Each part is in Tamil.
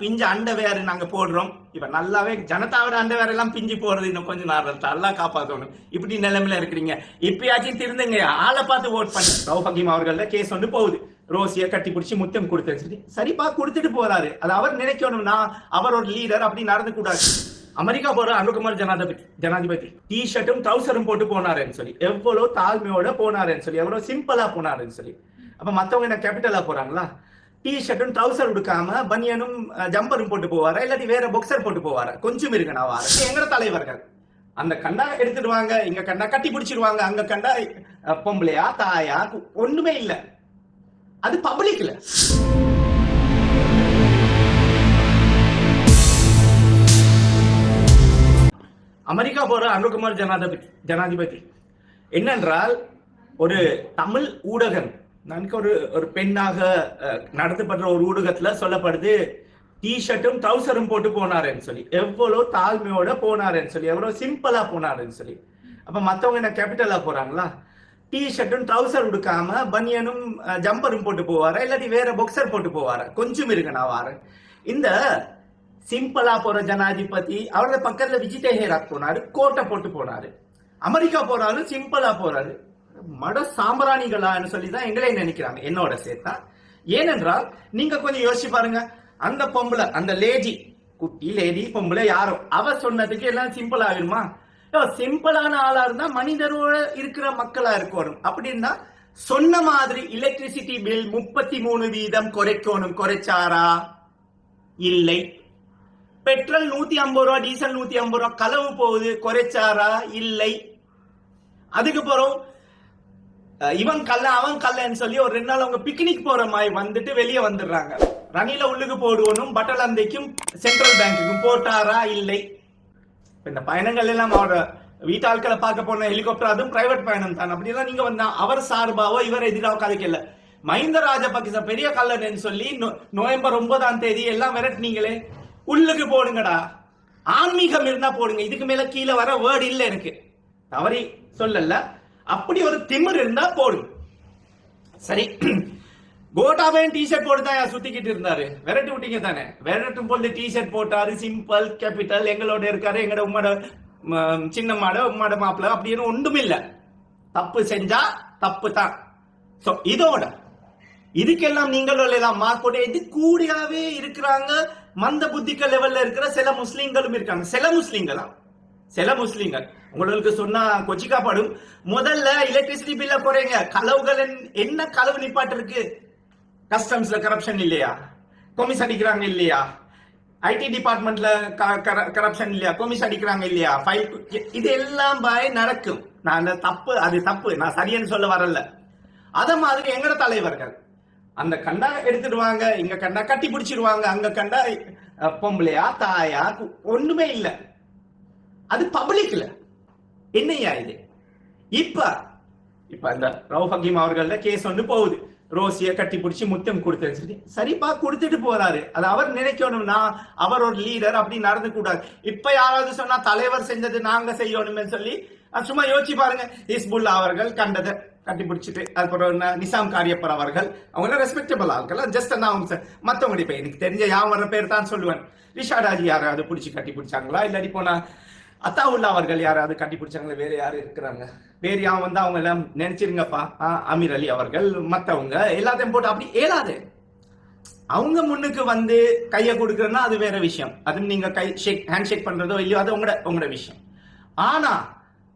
பிஞ்சு அண்டை வேறு நாங்க போடுறோம். இப்ப நல்லாவே ஜனதாவோட அண்டை வேற எல்லாம் பிஞ்சு போறது இன்னும் கொஞ்சம் நேரம் நல்லா காப்பாற்றணும் இப்படி நிலைமையில இருக்கிறீங்க. இப்பயாச்சும் திருந்துங்க. ஆளை பார்த்து ஓட் பண்ண. ரவு அவர்கள கேஸ் வந்து போகுது. ரோசியை கட்டி பிடிச்சி முத்தம் கொடுத்தேன்னு சொல்லி சரிப்பா கொடுத்துட்டு போறாரு. அது அவர் நினைக்கணும்னா அவரோட அவர் ஒரு லீடர் அப்படி நடந்து கூடாது. அமெரிக்கா போற அனுகுமார் ஜனாதிபதி ஜனாதிபதி. டி ஷர்ட்டும் ட்ரௌசரும் போட்டு போனாருன்னு சொல்லி. எவ்வளவு தாழ்மையோட போனாருன்னு சொல்லி. எவ்வளவு சிம்பிளா போனாருன்னு சொல்லி. அப்ப மத்தவங்க என்ன கேபிட்டலா போறாங்களா? டி ஷர்ட்டும் ட்ரௌசர் உடுக்காம பனியனும் ஜம்பரும் போட்டு போவாரா இல்லாட்டி வேற பொக்சர் போட்டு போவாரா. கொஞ்சம் இருக்கு நான் வார எங்கட தலைவர்கள்? அந்த கண்டா எடுத்துடுவாங்க இங்க கண்டா கட்டி பிடிச்சிடுவாங்க அங்க கண்டா பொம்பளையா தாயா ஒண்ணுமே இல்ல. அது பப்ளிக்ல அமெரிக்கா போற அனுகுமார் ஜனாதிபதி ஜனாதிபதி. என்னென்றால் ஒரு தமிழ் ஊடகம் நன்கு ஒரு ஒரு பெண்ணாக நடத்தப்படுற ஒரு ஊடகத்துல சொல்லப்படுது டிஷர்ட்டும் ட்ரௌசரும் போட்டு போனாருன்னு சொல்லி. எவ்வளோ தாழ்மையோட போனாருன்னு சொல்லி எவ்வளோ சிம்பிளா போனாருன்னு சொல்லி. அப்ப மத்தவங்க என்ன கேபிட்டலா போறாங்களா? டிஷர்ட்டும் ட்ரௌசர் உடுக்காம பனியனும் ஜம்பரும் போட்டு போவாரா? இல்லாட்டி வேற பொக்சர் போட்டு போவாரா? கொஞ்சம் இருக்கு நான் வாரேன். இந்த சிம்பிளா போற ஜனாதிபதி அவரோட பக்கத்துல விஜய் டெஹேராக் போனாரு கோட்டை போட்டு போனாரு. அமெரிக்கா போறாரு சிம்பிளா போறாரு. மட சாம்பிராணிகளான்னு சொல்லி தான் எங்களே நினைக்கிறாங்க. என்னோட சேர்த்தா. ஏனென்றால் நீங்க கொஞ்சம் யோசிச்சு பாருங்க. அந்த பொம்பளை அந்த லேடி குட்டி லேடி பொம்பளை யாரோ அவ சொன்னதுக்கு எல்லாம் சிம்பிள் ஆகிருமா சிம்பிளான ஆளா இருந்தா மனிதரோட இருக்கிற மக்களா இருக்கணும். அப்படின்னா சொன்ன மாதிரி எலக்ட்ரிசிட்டி பில் முப்பத்தி மூணு வீதம் குறைக்கணும். குறைச்சாரா? இல்லை. பெட்ரோல் நூத்தி ஐம்பது ரூபா டீசல் நூத்தி ஐம்பது ரூபா கலவு போகுது. குறைச்சாரா? இல்லை. அதுக்கப்புறம் இவன் கல்ல அவன் கல்லன்னு சொல்லி ஒரு ரெண்டு நாள் அவங்க பிக்னிக் போற மாதிரி வந்துட்டு வெளியே வந்துடுறாங்க. ரணில உள்ளுக்கு போடுவனும் பட்டலந்தைக்கும் சென்ட்ரல் பேங்க்குக்கும் போட்டாரா? இல்லை. இந்த பயணங்கள் எல்லாம் அவரோட வீட்டாட்களை பார்க்க போன ஹெலிகாப்டர் அதுவும் பிரைவேட் பயணம் தான். அப்படிலாம் நீங்க வந்தா அவர் சார்பாவோ இவர் எதிராக கதைக்கல மஹிந்த ராஜபக்ச பெரிய கல்லன்னு சொல்லி நவம்பர் ஒன்பதாம் தேதி எல்லாம் விரட்டினீங்களே. உள்ளுக்கு போடுங்கடா. ஆன்மீகம் இருந்தா போடுங்க. இதுக்கு மேல கீழே வர வேர்டு இல்ல எனக்கு. தவறி சொல்லல. அப்படி ஒரு திமிர் இருந்தா போடுங்க சரி. கோட்டாவே டிஷர்ட் போட்டு தான் சுத்திக்கிட்டு இருந்தாரு. விரட்டி விட்டீங்க தானே. விரட்டும் போது டிஷர்ட் போட்டாரு. சிம்பிள் கேபிட்டல் எங்களோட இருக்காரு. எங்களோட உம்மோட ம், சின்ன மாட உம்மோட மாப்பிள்ள. அப்படின்னு ஒன்றும் இல்லை தப்பு செஞ்சா தப்பு தான். ஸோ இதோட. இதுக்கெல்லாம் நீங்களோட எல்லாம் மார்க்கோட இது கூடியாவே இருக்கிறாங்க. மந்த புத்திக்க லெவல்ல இருக்கிற சில முஸ்லீம்களும் இருக்காங்க. சில முஸ்லீம்களாம். சில முஸ்லீம்கள். உங்களுக்கு சொன்னா கொச்சிக்காப்படும் முதல்ல எலக்ட்ரிசிட்டி பில்ல குறைங்க கலவுகள் என்ன- கலவு களவு நிப்பாட்டு இருக்கு கஸ்டம்ஸ்ல கரப்ஷன் இல்லையா? கொமிஸ் அடிக்கிறாங்க இல்லையா? ஐடி டிபார்ட்மெண்ட்ல கரப்ஷன் இல்லையா? கொமிஸ் அடிக்கிறாங்க இல்லையா? ஃபைல் இது எல்லாம் பாய் நடக்கும். நான் அந்த தப்பு அது தப்பு. நான் சரின்னு சொல்ல வரல. அத மாதிரி எங்கட தலைவர்கள். அந்த கண்டா எடுத்துடுவாங்க இங்க கண்டா கட்டி பிடிச்சிருவாங்க. அங்க கண்டா பொம்பளையா தாயா ஒண்ணுமே இல்லை. அது பப்ளிக்ல என்னையா இது? இப்ப இப்ப அந்த ரவு ஹக்கீம் அவர்கள்ட்ட கேஸ் வந்து போகுது. ரோசிய கட்டி பிடிச்சி முத்தம் கொடுத்தேன்னு சொல்லி. சரிப்பா கொடுத்துட்டு போறாரு. அது அவர் நினைக்கணும்னா அவர் ஒரு லீடர் அப்படி நடந்து கூடாது. இப்ப யாராவது சொன்னா தலைவர் செஞ்சது நாங்க செய்யணும்னு சொல்லி அது சும்மா யோசிச்சு பாருங்க. ஹிஸ்புல்லா அவர்கள் கண்டதை கட்டி பிடிச்சிட்டு அதுக்கப்புறம் நிசாம் காரியப்பர் அவர்கள் அவங்க ரெஸ்பெக்டபிள் ஆட்கள். ஜஸ்ட் நான் மத்தவங்க இப்ப எனக்கு தெரிஞ்ச யாவன் பேர் தான் சொல்லுவேன். ரிஷாடாஜி யாராவது பிடிச்சி கட்டி பிடிச்சாங்களா? இல்லாட்டி போனா அத்தாவுல்லா அவர்கள் யாராவது கட்டிப்பிடிச்சாங்களே வேற யாரு இருக்கிறாங்க? வேற யான் வந்து அவங்க எல்லாம் நினைச்சிருங்கப்பா. ஆ, அமீர் அலி அவர்கள் மற்றவங்க எல்லாத்தையும் போட்டு அப்படி ஏலாது அவங்க முன்னுக்கு வந்து கையை கொடுக்கறதுனா அது வேற விஷயம். அது நீங்க கை ஷேக் ஹேண்ட் ஷேக் பண்றதோ இல்லையோ அது உங்களோட உங்களோட விஷயம். ஆனா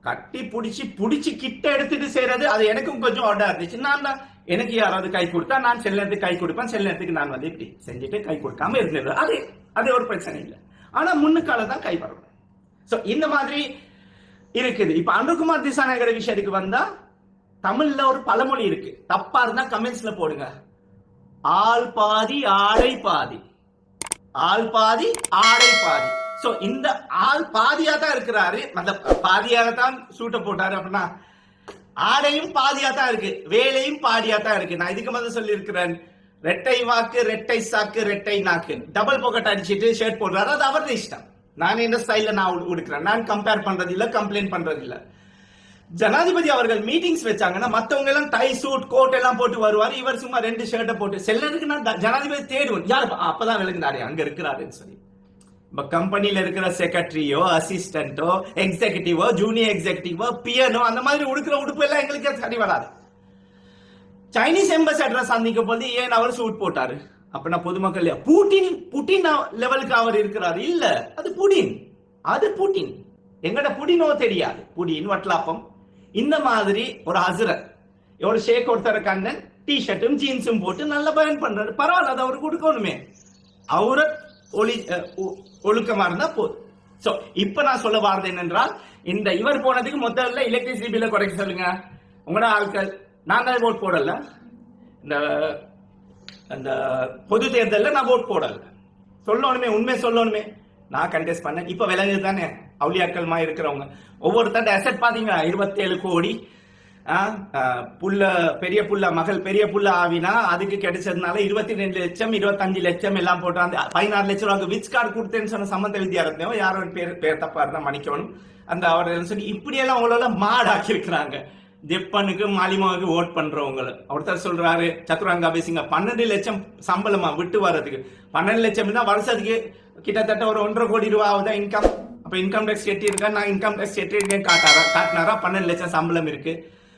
கட்டி பிடிச்சி பிடிச்சி கிட்ட எடுத்துட்டு செய்யறது அது எனக்கும் கொஞ்சம் ஆர்டர் இருந்துச்சு. நான் எனக்கு யாராவது கை கொடுத்தா நான் சில நேரத்துக்கு கை கொடுப்பேன் சில நேரத்துக்கு நான் வந்து இப்படி செஞ்சுட்டு கை கொடுக்காம இருந்தது அது அது ஒரு பிரச்சனை இல்லை. ஆனா முன்னுக்கால தான் கை வரணும் ஸோ இந்த மாதிரி இருக்குது. இப்போ அனுகுமார் திசாநகர விஷயத்துக்கு வந்தா? தமிழ்ல ஒரு பழமொழி இருக்கு. தப்பா இருந்தா கமெண்ட்ஸ்ல போடுங்க. ஆள் பாதி ஆடை பாதி. ஆள் பாதி ஆடை பாதி. சோ இந்த ஆள் பாதியா தான் இருக்கிறாரு. அந்த பாதியாக தான் சூட்டை போட்டாரு அப்படின்னா ஆடையும் பாதியா தான் இருக்கு. வேலையும் பாதியா தான் இருக்கு. நான் இதுக்கு முதல்ல சொல்லியிருக்கிறேன். ரெட்டை வாக்கு ரெட்டை சாக்கு ரெட்டை நாக்கு. டபுள் பாக்கெட் அடிச்சுட்டு ஷர்ட் போடுறாரு. அது அவரது இஷ்டம். நான் எந்த ஸ்டைல்ல நான் உடு- உடுக்கிறேன். நான் கம்பேர் பண்றது இல்ல கம்ப்ளைண்ட் பண்றது இல்ல ஜனாதிபதி அவர்கள் மீட்டிங்ஸ் வச்சாங்கன்னா மத்தவங்க எல்லாம் டை சூட் கோட் எல்லாம் போட்டு வருவார். இவர் சும்மா ரெண்டு ஷர்ட்டை போட்டு செல்லருக்கு நான் ஜனாதிபதி தேடுவேன். யார்? அப்பதான் விளக்குனாரு அங்க இருக்கிறாருன்னு சொல்லி. இப்ப கம்பெனில இருக்கிற செக்ரட்டரியோ அசிஸ்டன்ட்டோ எக்ஸிகூட்டிவோ ஜூனியர் எக்ஸிகூட்டிவோ பியனோ அந்த மாதிரி உடுக்கிற உடுப்பு எல்லாம் எங்களுக்கு சரி வராது. சைனீஸ் எம்பசடரை சந்திக்கும் போது ஏன் அவர் சூட் போட்டாரு? அப்ப பொதுமக்கள் இல்லையா? பூட்டின் புட்டின் லெவலுக்கு அவர் இருக்கிறார். இல்ல அது புடின். அது புட்டின். எங்கட புடினோ தெரியாது. புடின் வட்லாப்பம். இந்த மாதிரி ஒரு அசுரர் ஒரு ஷேக் ஒருத்தர கண்ணன் டி ஷர்ட்டும் ஜீன்ஸும் போட்டு நல்லா பயன் பண்றாரு. பரவாயில்ல அது அவருக்கு கொடுக்கணுமே. அவர ஒளி ஒ- ஒழுக்கமா இருந்தா போதும். சோ இப்ப நான் சொல்ல வாரது என்னென்றால் இந்த இவர் போனதுக்கு முதல்ல எலக்ட்ரிசிட்டி பில்ல குறைக்க சொல்லுங்க. உங்களோட ஆட்கள் நான் தான் ஓட் போடல. இந்த அந்த பொது தேர்தலில் நான் ஓட் போடல. சொல்லணுமே உண்மை சொல்லணுமே. நான் கண்டெஸ்ட் பண்ணேன். இப்போ விலங்கு தானே? அவுளியாக்கள்மா இருக்கிறவங்க. ஒவ்வொருத்தர் அசெட் பாத்தீங்களா இருபத்தேழு கோடி. ஆ, புள்ள பெரிய புள்ள மகள் பெரிய புள்ள ஆவினா அதுக்கு கிடைச்சதுனால இருபத்தி ரெண்டு லட்சம் இருபத்தஞ்சு லட்சம் எல்லாம் போட்டு அந்த பதினாறு லட்சம் ரூபாய்க்கு விச் கார்டு கொடுத்தேன்னு சொன்ன சம்பந்த வித்யாரத்தையும் யாரோ ஒரு பேர் பேர் தப்பா இருந்தா மன்னிக்கணும். அந்த அவர் சொல்லி இப்படியெல்லாம் எல்லாம் மாடாக்கி இருக்கிறாங்க திப்பனுக்கு மாலிமாவுக்கு ஓட் பண்றவங்க ஒருத்தர் சொல்றாரு சத்துரங்கா பேசிங்க பன்னெண்டு லட்சம் சம்பளமா விட்டு வர்றதுக்கு. பன்னெண்டு லட்சம் தான் வருஷத்துக்கு கிட்டத்தட்ட ஒரு ஒன்றரை கோடி ரூபா ஆகுதா இன்கம் அப்ப இன்கம் டேக்ஸ் கட்டியிருக்கேன் நான் இன்கம் டேக்ஸ் கட்டியிருக்கேன் காட்டாரா? காட்டினாரா? பன்னெண்டு லட்சம் சம்பளம் இருக்கு.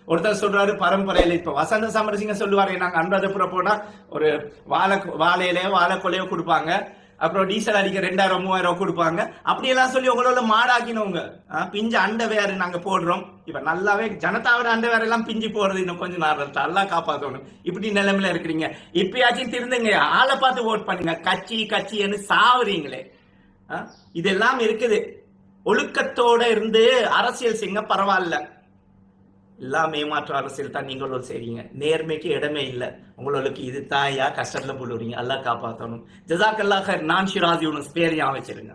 ஒருத்தர் சொல்றாரு பரம்பரையில இப்ப வசந்த சமரசிங்க சொல்லுவாரு நாங்க அனுராதபுரம் போனா ஒரு வாழை வாழையிலேயோ வாழைக்கொலையோ கொடுப்பாங்க. அப்புறம் டீசல் அடிக்க ரெண்டாயிரம் மூவாயிரம் கொடுப்பாங்க. அப்படியெல்லாம் சொல்லி உங்களோட மாடாக்கினவங்க. ஆ, பிஞ்சு அண்டை வேறு நாங்கள் போடுறோம். இப்போ நல்லாவே ஜனதாவோட அண்டை வேற எல்லாம் பிஞ்சு போடுறது இன்னும் கொஞ்சம் நேரம் நல்லா காப்பாற்றணும் இப்படி நிலைமையில இருக்கிறீங்க. இப்பயாச்சும் திருந்துங்க. ஆளை பார்த்து ஓட் பண்ணுங்க. கட்சி கட்சின்னு சாவுறீங்களே. ஆ, இதெல்லாம் இருக்குது. ஒழுக்கத்தோட இருந்து அரசியல் செய்யுங்க பரவாயில்ல. எல்லாம் ஏமாற்ற அரசியல் தான் நீங்களும் செய்றீங்க நேர்மைக்கு இடமே இல்லை. உங்களுக்கு இது தாயா கஷ்டத்துல போடுறீங்க எல்லாம் காப்பாற்றணும் ஜசாக்கல்லாக நான் ஷிராஜி ஒன்று பேர் ஞாபகம் வச்சிருங்க.